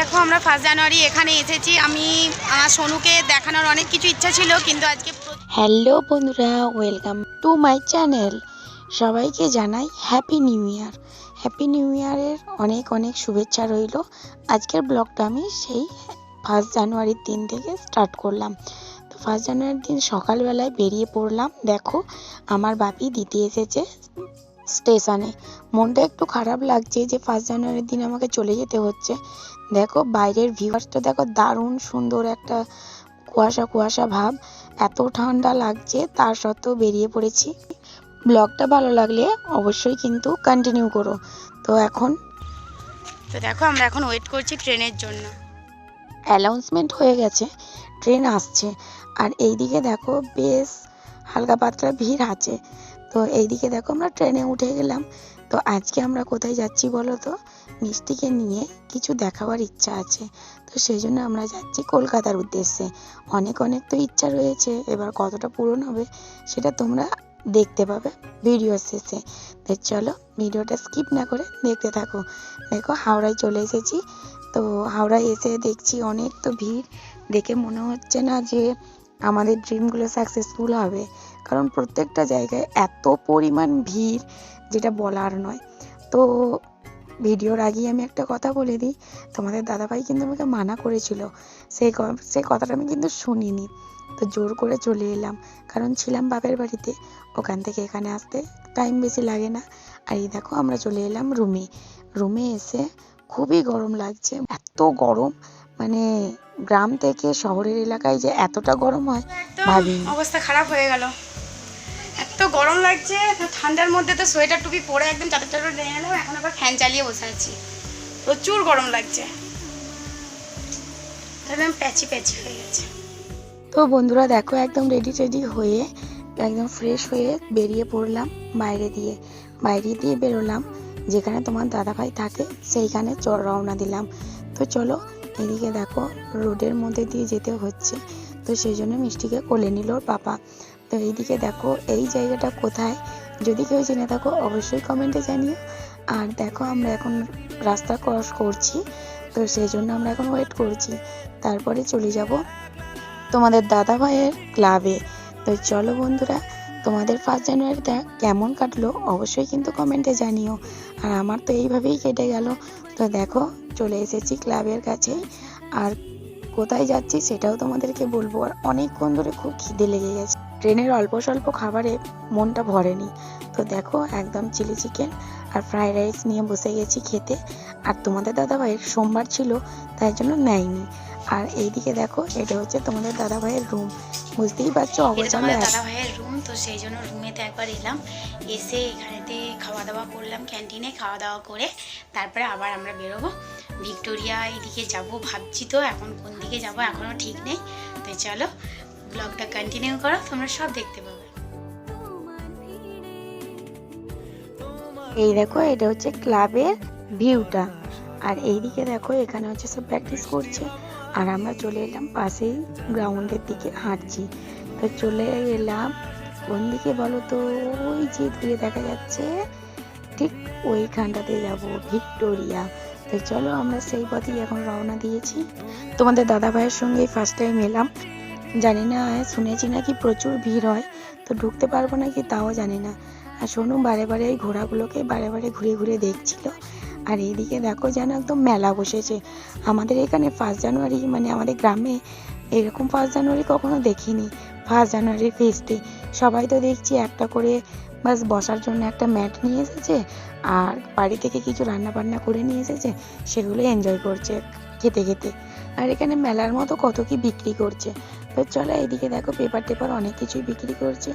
দেখো, আমরা first January এখানে এসেছি। আমি আমার সোনুকে দেখানোর অনেক কিছু ইচ্ছা ছিল, কিন্তু আজকে হ্যালো বন্ধুরা ওয়েলকাম টু মাই চ্যানেল সবাইকে জানাই happy new year happy new ইয়ারের অনেক অনেক শুভেচ্ছা রইল। আজকের ব্লগটা আমি সেই ফার্স্ট জানুয়ারির দিন থেকে স্টার্ট করলাম। তো ফার্স্ট জানুয়ারির দিন সকালবেলায় বেরিয়ে পড়লাম। দেখো, আমার বাপি দিতে এসেছে। স্টেশনে। মনটা একটু খারাপ লাগছে যে ফার্স্ট জানুয়ারির দিন আমাকে চলে যেতে হচ্ছে। দেখো বাইরের ভিউয়ার্সটা দেখো দারুণ সুন্দর একটা কুয়াশা কুয়াশা ভাব। এত ঠান্ডা লাগছে তার সত্ত্বেও বেরিয়ে পড়েছি। ব্লগটা ভালো লাগলে অবশ্যই কিন্তু কন্টিনিউ করো। তো এখন? তো দেখো আমরা এখন ওয়েট করছি ট্রেনের জন্য। অ্যানাউন্সমেন্ট হয়ে গেছে ট্রেন আসছে। আর এইদিকে দেখো বেশ হালকা পাতলা ভিড় আছে। তো এইদিকে দেখো আমরা ট্রেনে উঠে গেলাম। তো আজকে আমরা কোথায় যাচ্ছি বলো তো? মিষ্টিকে নিয়ে কিছু দেখাবার ইচ্ছা আছে। তো সেই জন্য আমরা যাচ্ছি কলকাতার উদ্দেশ্যে। অনেক অনেক তো ইচ্ছা রয়েছে, এবার কতটা পূরণ হবে সেটা তোমরা দেখতে পাবে ভিডিও শেষে। তো চলো ভিডিওটা স্কিপ না করে দেখতে থাকো। দেখো হাওড়ায় চলে এসেছি। তো হাওড়ায় এসে দেখছি অনেক তো ভিড়। দেখে মনে হচ্ছে না যে আমাদের ড্রিমগুলো সাকসেসফুল হবে। কারণ প্রত্যেকটা জায়গায় এত পরিমাণ ভিড় যেটা বলার নয়। তো ভিডিওর আগেই আমি একটা কথা বলে দিই তোমাদের দাদাভাই কিন্তু আমাকে মানা করেছিল। সেই সেই কথাটা আমি কিন্তু শুনিনি। তো জোর করে চলে এলাম কারণ ছিলাম বাপের বাড়িতে। ওখান থেকে এখানে আসতে টাইম বেশি লাগে না। আর এই দেখো আমরা চলে এলাম রুমে রুমে এসে খুবই গরম লাগছে এত গরম। মানে গ্রাম থেকে শহরের এলাকায় যে এতটা গরম হয় অবস্থা খারাপ হয়ে গেল। এত গরম লাগছে ঠান্ডার মধ্যে তো সোয়েটার টুপি পরে একদম চাদর চাদর নিয়ে এলাম এখন আবার ফ্যান চালিয়ে বসে আছি। প্রচুর গরম লাগছে। একদম প্যাচি প্যাচি হয়ে গেছে। তো বন্ধুরা দেখো, একদম রেডি টেডি হয়ে, একদম ফ্রেশ হয়ে বেরিয়ে পড়লাম বাইরে দিয়ে। বাইরে দিয়ে বেরোলাম, যেখানে তোমার দাদাভাই থাকে, সেইখানে রওনা দিলাম। তো চলো, এদিকে দেখো, রোডের মধ্যে দিয়ে যেতে হচ্ছে। তো সেই জন্য মিষ্টিকে কোলে নিল ওর পাপা। তো এইদিকে দেখো, এই জায়গাটা কোথায়? যদি কেউ জেনে থাকো, অবশ্যই কমেন্টে জানিও। আর দেখো, আমরা এখন রাস্তা ক্রস করছি, তো সেই জন্য আমরা এখন ওয়েট করছি। তারপরে চলে যাব তোমাদের দাদা ভাইয়ের ক্লাবে তো চলো বন্ধুরা, তোমাদের ফার্স্ট জানুয়ারিটা কেমন কাটলো অবশ্যই কিন্তু কমেন্টে জানিও। আর আমার তো এইভাবেই কেটে গেল। তো দেখো, চলে এসেছি ক্লাবের কাছে। আর কোথায় যাচ্ছি সেটাও তোমাদেরকে বলব। আর অনেকক্ষণ ধরে খুব খিদে লেগে গেছে। ট্রেনের অল্প স্বল্প খাবারে মনটা ভরেনি। তো দেখো একদম চিলি চিকেন আর ফ্রাইড রাইস নিয়ে বসে গেছি খেতে। আর তোমাদের দাদাভাইয়ের সোমবার ছিল তাই জন্য নেয়নি। আর এইদিকে দেখো এটা হচ্ছে তোমাদের দাদা ভাইয়ের রুম বুঝতেই পারছ অগোছালো তোমাদের এক- দাদা ভাইয়ের রুম তো সেই জন্য রুমেতে একবার এলাম। এসে এখানেতে খাওয়া দাওয়া করলাম ক্যান্টিনে খাওয়া দাওয়া করে। তারপরে আবার আমরা বেরোবো। ভিক্টোরিয়া এইদিকে যাব ভাবছি তো এখন কোন দিকে যাব এখনও ঠিক নেই। তো চলো ব্লগটা কন্টিনিউ করো, তোমরা সব দেখতে পাবে। এই দেখো, এটা হচ্ছে ক্লাবের ভিউটা। আর এইদিকে দেখো, এখানে হচ্ছে সব প্র্যাকটিস করছে। আর আমরা চলে এলাম পাশেই গ্রাউন্ডের দিকে হাঁটছি। তো চলে এলাম, কোন দিকে বলো তো? ওই যে দূরে দেখা যাচ্ছে, ঠিক ওইখানটাতে যাব, ভিক্টোরিয়া। তো চলো আমরা সেই পথেই এখন রওনা দিয়েছি। তোমাদের দাদা ভাইয়ের সঙ্গে ফার্স্ট টাইম এলাম। জানি না, শুনেছি নাকি প্রচুর ভিড় হয়, তো ঢুকতে পারব নাকি তাও জানি না। আর সোনু বারে বারে এই ঘোড়াগুলোকে বারে বারে ঘুরে ঘুরে দেখছিল। আর এইদিকে দেখো যেন একদম মেলা বসেছে। আমাদের এখানে ফার্স্ট জানুয়ারি মানে আমাদের গ্রামে এরকম ফার্স্ট জানুয়ারি কখনো দেখিনি। ফার্স্ট জানুয়ারির ফেস্টে সবাই তো দেখছি একটা করে বাস বসার জন্য একটা ম্যাট নিয়ে এসেছে, আর বাড়ি থেকে কিছু রান্না বান্না করে নিয়ে এসেছে, সেগুলো এনজয় করছে খেতে খেতে। আর এখানে মেলার মতো কত কি বিক্রি করছে। তো চলো এইদিকে দেখো পেপার টেপার অনেক কিছুই বিক্রি করছে।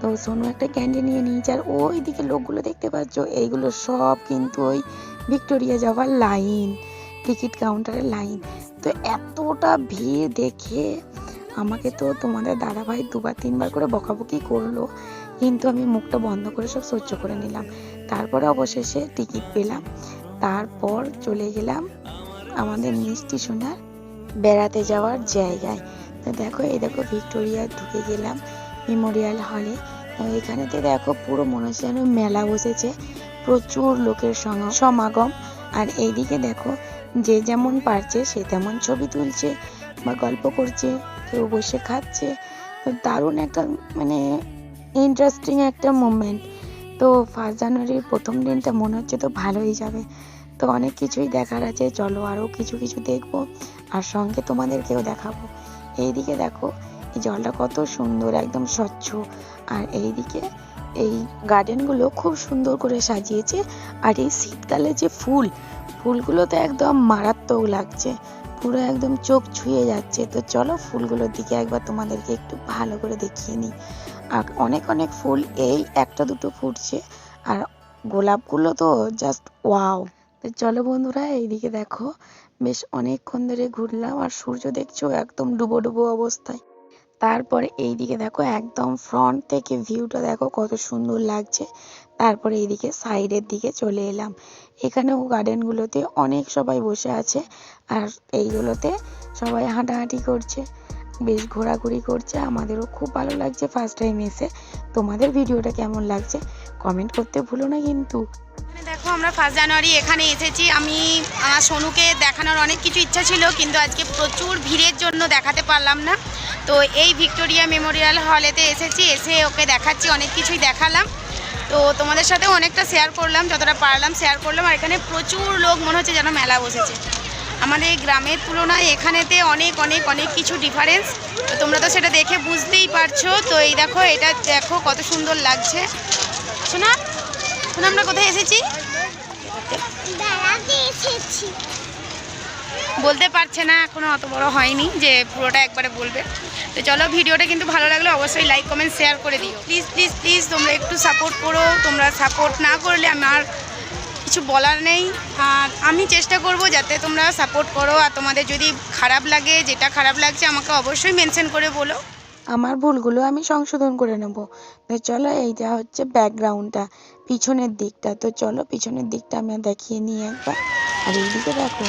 তো সোনু একটা ক্যান্ডি নিয়ে নিয়েছে আর ওই দিকে লোকগুলো দেখতে পাচ্ছ, এইগুলো সব কিন্তু ওই ভিক্টোরিয়া যাওয়ার লাইন টিকিট কাউন্টারের লাইন তো এতটা ভিড় দেখে আমাকে তো তোমাদের দাদাভাই দুবার, তিনবার করে বকাবকি করল, কিন্তু আমি মুখটা বন্ধ করে সব সহ্য করে নিলাম। তারপরে অবশেষে টিকিট পেলাম। তারপর চলে গেলাম আমাদের মিষ্টি সোনার বেড়াতে যাওয়ার জায়গায়। তো দেখো, এই দেখো ভিক্টোরিয়া ঢুকে গেলাম মেমোরিয়াল হলে। তো এখানেতে দেখো পুরো মনে হচ্ছে যেন মেলা বসেছে, প্রচুর লোকের সমাগম। আর এইদিকে দেখো, যে যেমন পারছে সে তেমন ছবি তুলছে বা গল্প করছে, কেউ বসে খাচ্ছে। তো দারুণ একটা মানে ইন্টারেস্টিং একটা মুভমেন্ট তো ফার্স্ট জানুয়ারির প্রথম দিনটা মনে হচ্ছে তো ভালোই যাবে। তো অনেক কিছুই দেখার আছে, চলো আরও কিছু কিছু দেখব। আর সঙ্গে তোমাদেরকেও দেখাবো। এইদিকে দেখো, এই জলটা কত সুন্দর, একদম স্বচ্ছ। আর এইদিকে এই গার্ডেনগুলো খুব সুন্দর করে সাজিয়েছে। আর এই শীতকালে যে ফুল, ফুলগুলো তো একদম মারাত্মক লাগছে। পুরো একদম চোখ ছুঁয়ে যাচ্ছে। তো চলো ফুলগুলোর দিকে একবার তোমাদেরকে একটু ভালো করে দেখিয়ে নিই। আর অনেক অনেক ফুল, এই একটা, দুটো ফুটছে। আর গোলাপগুলো তো জাস্ট ওয়াও তো চলো বন্ধুরা, এইদিকে দেখো বেশ অনেকক্ষণ ধরে ঘুরলাম আর সূর্য দেখছ একদম ডুবো ডুবো অবস্থায়। তারপরে এইদিকে দেখো একদম ফ্রন্ট থেকে ভিউটা দেখো কত সুন্দর লাগছে। তারপরে এইদিকে সাইডের দিকে চলে এলাম। এখানেও গার্ডেনগুলোতে অনেক সবাই বসে আছে আর এইগুলোতে সবাই হাঁটাহাঁটি করছে। বেশ ঘোরাঘুরি করছে। আমাদেরও খুব ভালো লাগছে ফার্স্ট টাইম এসে। তোমাদের ভিডিওটা কেমন লাগছে? কমেন্ট করতে ভুলো না কিন্তু। এখানে দেখো, আমরা ফার্স্ট জানুয়ারি এখানে এসেছি। আমি, আমার সোনুকে দেখানোর অনেক কিছু ইচ্ছা ছিল, কিন্তু আজকে প্রচুর ভিড়ের জন্য দেখাতে পারলাম না। তো এই ভিক্টোরিয়া মেমোরিয়াল হলেতে এসেছি, এসে ওকে দেখাচ্ছি, অনেক কিছুই দেখালাম। তো তোমাদের সাথেও অনেকটা শেয়ার করলাম, যতটা পারলাম শেয়ার করলাম। আর এখানে প্রচুর লোক মনে হচ্ছে যেন মেলা বসেছে। আমাদের গ্রামের তুলনায় এখানেতে অনেক অনেক অনেক কিছু ডিফারেন্স তো তোমরা তো সেটা দেখে বুঝতেই পারছ। তো এই দেখো, এটা দেখো কত সুন্দর লাগছে। শোনা শোনা আমরা কোথায় এসেছি? এসেছি। বলতে পারছে না এখনও অত বড় হয়নি যে পুরোটা একবারে বলবে। তো চলো ভিডিওটা কিন্তু ভালো লাগলে অবশ্যই লাইক কমেন্ট শেয়ার করে দিও। প্লিজ প্লিজ প্লিজ তোমরা একটু সাপোর্ট করো তোমরা সাপোর্ট না করলে আমার কিছু বলার নেই। আর আমি চেষ্টা করব যাতে তোমরা সাপোর্ট করো আর তোমাদের যদি খারাপ লাগে যেটা খারাপ লাগছে আমাকে অবশ্যই মেনশন করে বলো। আমার ভুলগুলো আমি সংশোধন করে নেব। তো চলো এইটা হচ্ছে ব্যাকগ্রাউন্ডটা পিছনের দিকটা। তো চলো পিছনের দিকটা আমি দেখিয়ে নিই একবার। আর এইদিকে দেখো।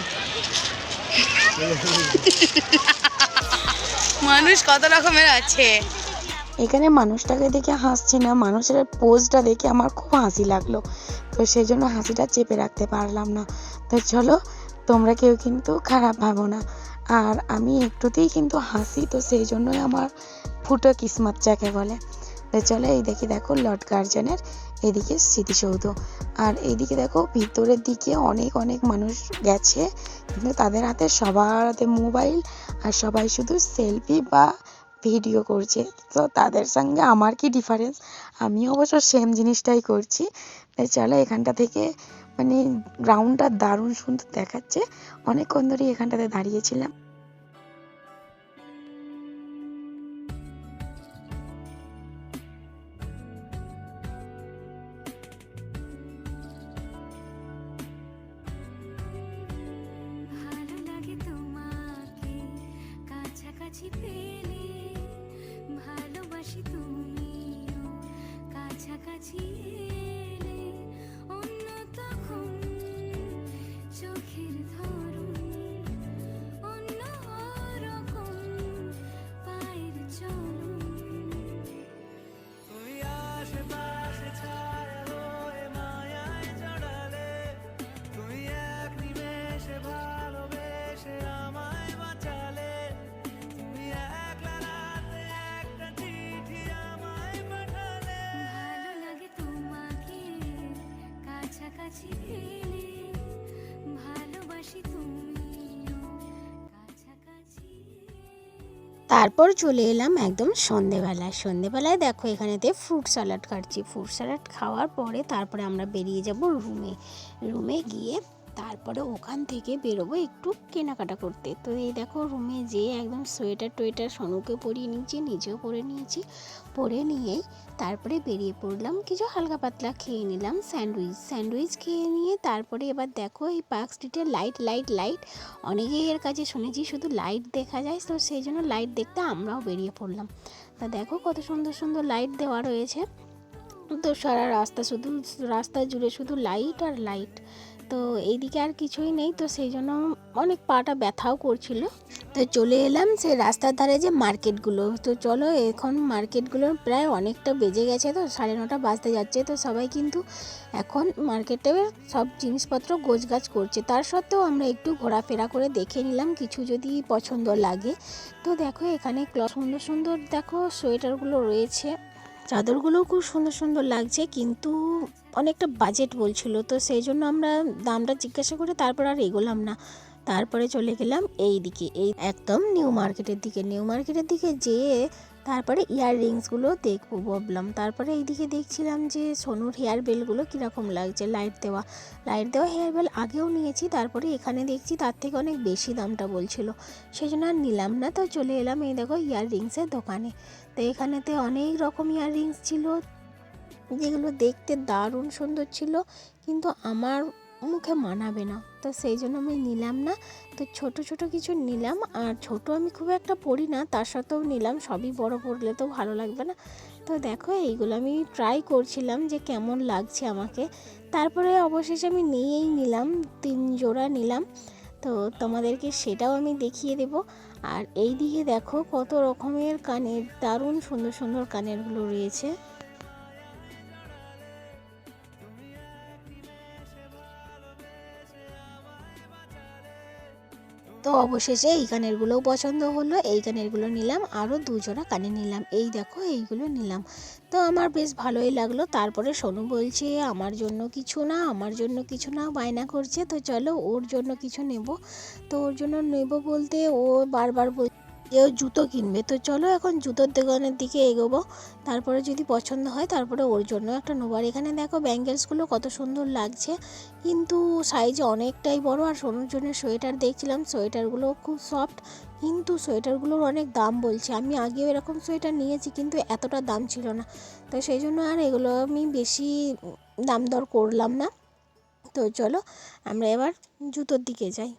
মানুষ কত রকমের আছে। এখানে মানুষটাকে দেখে হাসছি না মানুষের পোজটা দেখে আমার খুব হাসি লাগল। তো সেই জন্য হাসিটা চেপে রাখতে পারলাম না। তো চলো তোমরা কেউ কিন্তু খারাপ ভাবো না। আর আমি একটুতেই কিন্তু হাসি, তো সেই জন্যই আমার ফুটো কিসমত যাকে বলে। চলো এই দেখি দেখো লর্ড গার্জেনের এদিকে স্মৃতিসৌধ। আর এইদিকে দেখো ভিতরের দিকে অনেক অনেক মানুষ গেছে। কিন্তু তাদের হাতে সবার হাতে মোবাইল আর সবাই শুধু সেলফি বা ভিডিও করছে। তো তাদের সঙ্গে আমার কি ডিফারেন্স আমি অবশ্য সেম জিনিসটাই করছি। চলো এখানটা থেকে মানে গ্রাউন্ডটা দারুণ সুন্দর দেখাচ্ছে। অনেকক্ষণ ধরেই এখানটাতে দাঁড়িয়েছিলাম। কাছাকাছি ভালোবাসি তুমিও। কাছাকাছি ভালোবাসি তারপর চলে এলাম একদম সন্ধেবেলায়। সন্ধেবেলায় দেখো এখানেতে ফ্রুট স্যালাড খাচ্ছি। ফ্রুট স্যালাড খাওয়ার পরে তারপরে আমরা বেরিয়ে যাব রুমে রুমে গিয়ে তারপরে ওখান থেকে বেরোবো একটু কেনাকাটা করতে। তো এই দেখো রুমে যেয়ে একদম সোয়েটার টোয়েটার সোনুকে পরিয়ে নিয়েছি, নিজেও পরে নিয়েছি। পরে নিয়েই তারপরে বেরিয়ে পড়লাম, কিছু হালকা পাতলা খেয়ে নিলাম স্যান্ডউইচ স্যান্ডউইচ খেয়ে নিয়ে তারপরে এবার দেখো এই পার্ক স্ট্রিটে লাইট লাইট লাইট অনেকেই এর কাছে শুনেছি শুধু লাইট দেখা যায়, তো সেই জন্য লাইট দেখতে আমরাও বেরিয়ে পড়লাম। তা দেখো কত সুন্দর সুন্দর লাইট দেওয়া রয়েছে। তো সারা রাস্তা শুধু, রাস্তা জুড়ে শুধু লাইট আর লাইট তো এইদিকে আর কিছুই নেই, তো সেই জন্য অনেক পাটা ব্যথাও করছিল। তো চলে এলাম সে রাস্তার ধারে যে মার্কেটগুলো। তো চলো এখন মার্কেটগুলোর প্রায় অনেকটা বেজে গেছে তো, সাড়ে নটা বাজতে যাচ্ছে। তো সবাই কিন্তু এখন মার্কেটে সব জিনিসপত্র গোছগাছ করছে। তার সত্ত্বেও আমরা একটু ঘোরাফেরা করে দেখে নিলাম, কিছু যদি পছন্দ লাগে। তো দেখো এখানে সুন্দর সুন্দর দেখো সোয়েটারগুলো রয়েছে। চাদরগুলোও খুব সুন্দর সুন্দর লাগছে, কিন্তু অনেকটা বাজেট বলছিল। তো সেই জন্য আমরা দামটা জিজ্ঞাসা করে তারপর আর এগোলাম না। তারপরে চলে গেলাম এই দিকে এই একদম নিউ মার্কেটের দিকে। নিউ মার্কেটের দিকে যেয়ে তারপরে ইয়াররিংসগুলো দেখব ভাবলাম। তারপরে এইদিকে দেখছিলাম যে সোনুর হেয়ার বেলগুলো কীরকম লাগছে লাইট দেওয়া। লাইট দেওয়া হেয়ার বেল আগেও নিয়েছি, তারপরে এখানে দেখছি তার থেকে অনেক বেশি দামটা বলছিল। সেই জন্য আর নিলাম না, তো চলে এলাম এই দেখো ইয়াররিংসের দোকানে। তো এখানেতে অনেক রকম ইয়াররিংস ছিল, যেগুলো দেখতে দারুণ সুন্দর ছিল, কিন্তু আমার মুখে মানাবে না। তো সেই জন্য আমি নিলাম না। তো ছোট ছোট কিছু নিলাম, আর ছোট আমি খুব একটা পড়ি না, তার সাথেও নিলাম, সবই বড় পড়লে তো ভালো লাগবে না। তো দেখো, এইগুলো আমি ট্রাই করছিলাম যে কেমন লাগছে আমাকে। তারপরে অবশেষে আমি নিয়েই নিলাম, তিন জোড়া নিলাম। তো তোমাদেরকে সেটাও আমি দেখিয়ে দেব। আর এই দিকে দেখো কত রকমের কানের দারুণ সুন্দর সুন্দর কানেরগুলো রয়েছে। তো অবশেষে এই কানেরগুলোও পছন্দ হলো। এই কানেরগুলো নিলাম, আরও দুজোড়া কানে নিলাম। এই দেখো, এইগুলো নিলাম। তো আমার বেশ ভালোই লাগল। তারপরে সোনু বলছে, আমার জন্য কিছু না, আমার জন্য কিছু না, বায়না করছে। তো চলো, ওর জন্য কিছু নেব। তো ওর জন্য নেব বলতে ও বারবার বল ও জুতো কিনবে। তো চলো এখন জুতোর দোকানের দিকে এগোবো। তারপরে যদি পছন্দ হয় তারপরে ওর জন্য একটা নোবার। এখানে দেখো ব্যাঙ্গেলসগুলো কত সুন্দর লাগছে। কিন্তু সাইজে অনেকটাই বড় আর সোনুর জন্য সোয়েটার দেখছিলাম, সোয়েটারগুলো খুব সফট কিন্তু সোয়েটারগুলোর অনেক দাম বলছে। আমি আগেও এরকম সোয়েটার নিয়েছি কিন্তু এতটা দাম ছিল না। তো সেই জন্য আর এগুলো আমি বেশি দাম দর করলাম না। তো চলো আমরা এবার জুতোর দিকে যাই।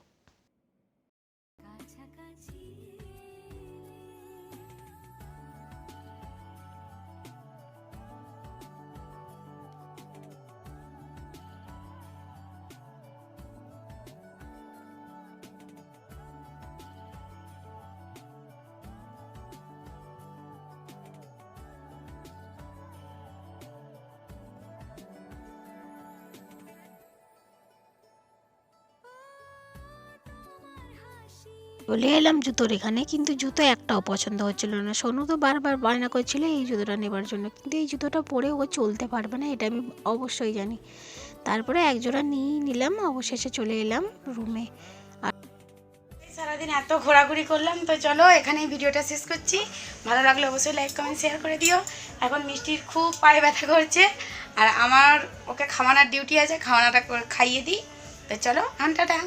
চলে এলাম জুতোর এখানে, কিন্তু জুতো একটাও পছন্দ হচ্ছিল না। সোনু তো বারবার বায়না করছিল এই জুতোটা নেবার জন্য, কিন্তু এই জুতোটা পরে ও চলতে পারবে না, এটা আমি অবশ্যই জানি। তারপরে এক জোড়া নিয়েই নিলাম, অবশেষে চলে এলাম রুমে। সারাদিন এত ঘোরাঘুরি করলাম, তো চলো এখানেই ভিডিওটা শেষ করছি। ভালো লাগলে অবশ্যই লাইক কমেন্ট শেয়ার করে দিও। এখন মিষ্টির খুব পায়ে ব্যথা করছে, আর আমার ওকে খাওয়ানোর ডিউটি আছে, খাওয়ানোটা খাইয়ে দিই। তো চলো ঘন্টাটা